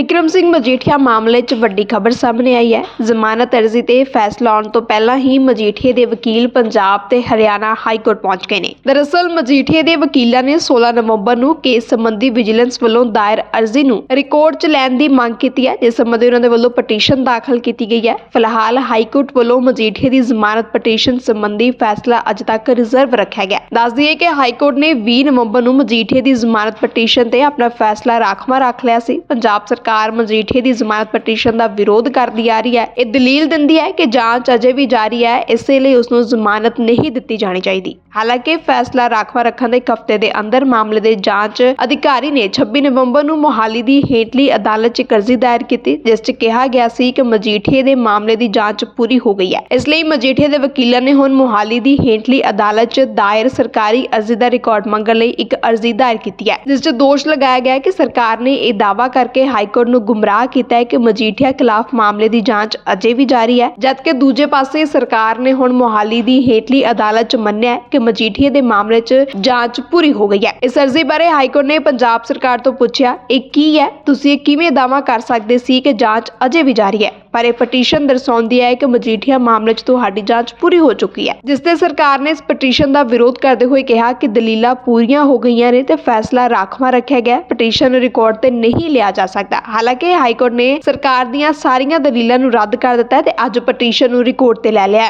ਬਿਕਰਮ ਸਿੰਘ ਮਜੀਠੀਆ ਮਾਮਲੇ 'ਚ ਵੱਡੀ ਖਬਰ ਸਾਹਮਣੇ ਆਈ ਹੈ। ਜ਼ਮਾਨਤ ਅਰਜ਼ੀ ਤੇ ਫੈਸਲਾ ਆਉਣ ਤੋਂ ਪਹਿਲਾਂ ਹੀ ਮਜੀਠੀਏ ਦੇ ਵਕੀਲ ਪੰਜਾਬ ਤੇ ਹਰਿਆਣਾ ਹਾਈ ਕੋਰਟ ਪਹੁੰਚ ਗਏ ਨੇ। ਦਰਅਸਲ ਮਜੀਠੀਏ ਦੇ ਵਕੀਲਾਂ ਨੇ 16 ਨਵੰਬਰ ਨੂੰ ਕੇਸ ਸੰਬੰਧੀ ਵਿਜੀਲੈਂਸ ਵੱਲੋਂ ਦਾਇਰ ਅਰਜ਼ੀ ਨੂੰ ਰਿਕਾਰਡ 'ਚ ਲੈਣ ਦੀ ਮੰਗ ਕੀਤੀ ਹੈ, ਜਿਸ ਸੰਬੰਧੀ ਉਹਨਾਂ ਦੇ ਵੱਲੋਂ ਪਟੀਸ਼ਨ ਦਾਖਲ ਕੀਤੀ ਗਈ ਹੈ। ਫਿਲਹਾਲ, ਹਾਈ ਕੋਰਟ ਵੱਲੋਂ ਮਜੀਠੀਏ ਦੀ ਜ਼ਮਾਨਤ ਪਟੀਸ਼ਨ ਸੰਬੰਧੀ ਫੈਸਲਾ ਅਜੇ ਤੱਕ ਰਿਜ਼ਰਵ ਰੱਖਿਆ ਗਿਆ। ਦੱਸ ਦਈਏ ਕਿ ਹਾਈ ਕੋਰਟ ਨੇ 20 ਨਵੰਬਰ ਨੂੰ ਮਜੀਠੀਏ ਦੀ ਜ਼ਮਾਨਤ ਪਟੀਸ਼ਨ ਤੇ ਆਪਣਾ ਫੈਸਲਾ ਰਾਖਵਾਂ ਰੱਖ ਲਿਆ ਸੀ। ਪੰਜਾਬ ਸਰਕਾਰ ਮਜੀਠੀਏ ਦੀ ਜ਼ਮਾਨਤ ਪਟੀਸ਼ਨ ਦਾ ਵਿਰੋਧ ਕਰਦੀ ਆ ਰਹੀ ਹੈ। ਇਹ ਦਲੀਲ ਦਿੰਦੀ ਹੈ ਕਿ ਜਾਂਚ ਅਜੇ ਵੀ ਜਾਰੀ ਹੈ। ਇਸੇ ਲਈ ਉਸ ਨੂੰ ਜ਼ਮਾਨਤ ਨਹੀਂ ਦਿੱਤੀ ਜਾਣੀ ਚਾਹੀਦੀ। ਹਾਲਾਂਕਿ ਫੈਸਲਾ ਰਾਖਵਾਂ ਰੱਖਣ ਦੇ ਇੱਕ ਹਫ਼ਤੇ ਦੇ ਅੰਦਰ ਮਾਮਲੇ ਦੇ ਜਾਂਚ ਅਧਿਕਾਰੀ ਨੇ 26 ਨਵੰਬਰ ਨੂੰ ਮੋਹਾਲੀ ਦੀ ਹੇਠਲੀ ਅਦਾਲਤ 'ਚ ਅਰਜ਼ੀ ਦਾਇਰ ਕੀਤੀ, ਜਿਸ 'ਚ ਕਿਹਾ ਗਿਆ ਸੀ ਕਿ ਮਜੀਠੀਏ ਦੇ ਮਾਮਲੇ ਦੀ ਜਾਂਚ ਪੂਰੀ ਹੋ ਗਈ ਹੈ। ਇਸ ਲਈ ਮਜੀਠੀਏ ਦੇ ਵਕੀਲਾਂ ਨੇ ਹੁਣ ਮੋਹਾਲੀ ਦੀ ਹੇਠਲੀ ਅਦਾਲਤ 'ਚ ਦਾਇਰ ਸਰਕਾਰੀ ਅਰਜ਼ੀ ਦਾ ਰਿਕਾਰਡ ਮੰਗਣ ਲਈ ਇੱਕ ਅਰਜ਼ੀ ਦਾਇਰ ਕੀਤੀ ਹੈ, ਜਿਸ 'ਚ ਦੋਸ਼ ਲਗਾਇਆ ਗਿਆ ਹੈ ਕਿ ਸਰਕਾਰ ਨੇ ਇਹ ਦਾਅਵਾ ਕਰਕੇ ਹਾਈ ਕੋਰਟ ਨੂੰ ਗੁੰਮਰਾਹ ਕੀਤਾ ਹੈ ਕਿ ਮਜੀਠੀਆ ਖਿਲਾਫ ਮਾਮਲੇ ਦੀ ਜਾਂਚ ਅਜੇ ਵੀ ਜਾਰੀ ਹੈ, ਜਦਕਿ ਦੂਜੇ ਪਾਸੇ ਸਰਕਾਰ ਨੇ ਹੁਣ ਮੋਹਾਲੀ ਦੀ ਹੇਠਲੀ ਅਦਾਲਤ 'ਚ ਮੰਨਿਆ ਕਿ ਮਜੀਠੀਏ ਦੇ ਮਾਮਲੇ 'ਚ ਜਾਂਚ ਪੂਰੀ ਹੋ ਗਈ ਹੈ। ਇਸ ਅਰਜ਼ੀ ਬਾਰੇ ਹਾਈ ਨੇ ਪੰਜਾਬ ਸਰਕਾਰ ਤੋਂ ਪੁੱਛਿਆ, ਇਹ ਕੀ ਹੈ? ਤੁਸੀਂ ਇਹ ਕਿਵੇਂ ਦਾਅਵਾ ਕਰ ਸਕਦੇ ਸੀ ਕਿ ਜਾਂਚ ਅਜੇ ਵੀ ਜਾਰੀ ਹੈ? ਪਰ ਇਹ ਪਟੀਸ਼ਨ ਦਰਸਾਉਂਦੀ ਹੈ ਕਿ ਮਜੀਠੀਆ ਮਾਮਲੇ 'ਚ ਤੁਹਾਡੀ ਜਾਂਚ ਪੂਰੀ ਹੋ ਚੁੱਕੀ ਹੈ। ਜਿਸ ਤੇ ਸਰਕਾਰ ਨੇ ਇਸ ਪਟੀਸ਼ਨ ਦਾ ਵਿਰੋਧ ਕਰਦੇ ਹੋਏ ਕਿਹਾ ਕਿ ਦਲੀਲਾਂ ਪੂਰੀਆਂ ਹੋ ਗਈਆਂ ਨੇ ਤੇ ਫੈਸਲਾ ਰਾਖਵਾਂ ਰੱਖਿਆ ਗਿਆ ਹੈ। ਪਟੀਸ਼ਨ ਰਿਕਾਰਡ ਤੇ ਨਹੀਂ ਲਿਆ ਜਾ ਸਕਦਾ। ਹਾਲਾਂਕਿ ਹਾਈ ਕੋਰਟ ਨੇ ਸਰਕਾਰ ਦੀਆਂ ਸਾਰੀਆਂ ਦਲੀਲਾਂ ਨੂੰ ਰੱਦ ਕਰ ਦਿੱਤਾ ਤੇ ਅੱਜ ਪਟੀਸ਼ਨ ਨੂੰ ਰਿਕਾਰਡ ਤੇ ਲੈ ਲਿਆ